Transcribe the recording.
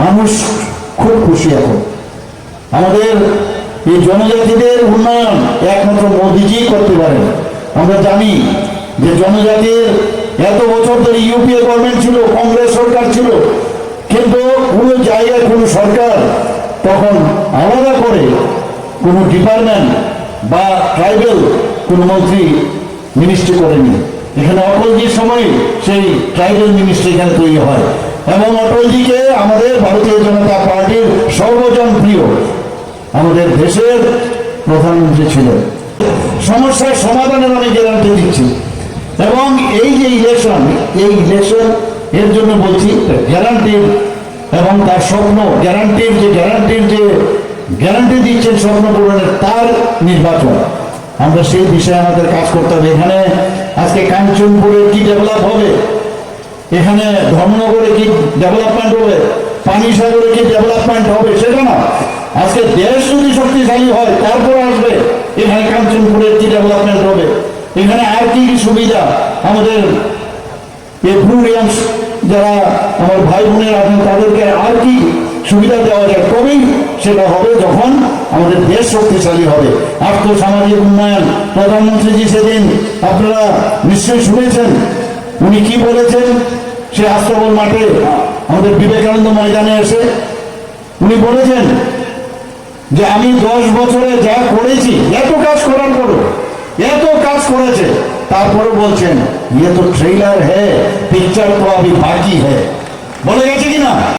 মানুষ খুব খুশি এখন। আমাদের এই জনজাতিদের উন্নয়ন একমাত্র মোদিজি করতে পারেন। আমরা জানি যে জনজাতির এত বছর ধরে ইউপিএ গভর্নমেন্ট ছিল, কংগ্রেস সরকার ছিল, কিন্তু কোনো জায়গায় কোনো সরকার তখন আলাদা করে কোনো ডিপার্টমেন্ট বা ট্রাইবেল কোনো মন্ত্রী মিনিস্ট্রি করেনি। এখানে অটলজির সময় সেই ট্রাইবেল মিনিস্ট্রি এখানে তৈরি হয়। এবং অটলজিকে আমাদের ভারতীয় জনতা পার্টির সর্বজন প্রিয় আমাদের দেশের প্রধানমন্ত্রী ছিলেন। সমস্যার সমাধানের আমি গ্যারান্টি দিচ্ছি। এবং এই যে ইলেকশন এই ইলেকশন এর জন্য বলছি গ্যারান্টির এবং তার স্বপ্ন গ্যারান্টির যে গ্যারান্টির যে গ্যারান্টি দিচ্ছেন স্বপ্ন পূরণের তার নির্বাচন। আমরা সেই বিষয়ে আমাদের কাজ করতে হবে। এখানে আজকে কাঞ্চনপুরে কি ডেভেলপ হবে? এখানে ধর্মনগরে কি ডেভেলপমেন্ট হবে? পানি সাগরে কি ডেভেলপমেন্ট হবে? সেটা না আজকে দেশ যদি শক্তিশালী হয়, তারপর আসবে এখানে কাঞ্চনপুরের কি ডেভেলপমেন্ট হবে? এখানে আর কি কি সুবিধা? আমাদের যারা আমার ভাই বোনের আছেন, তাদেরকে আর কি সুবিধা দেওয়া যায়? তবেই সেটা হবে যখন আমাদের দেশ শক্তিশালী হবে। আর্থ সামাজিক উন্নয়ন, প্রধানমন্ত্রীজি সেদিন আপনারা নিশ্চয়ই শুনেছেন। উনি কি বলেছেন? সে আস্তবল মাঠে আমাদের বিবেকানন্দ ময়দানে এসে উনি বলেছেন যে আমি দশ বছরে যা করেছি, এত কাজ করার পরও, এত কাজ করেছে তারপরে বলছেন ইয়ে তো ট্রেলার হ্যাঁ পিকচার তো আমি বাকি হ্যাঁ বলে গেছে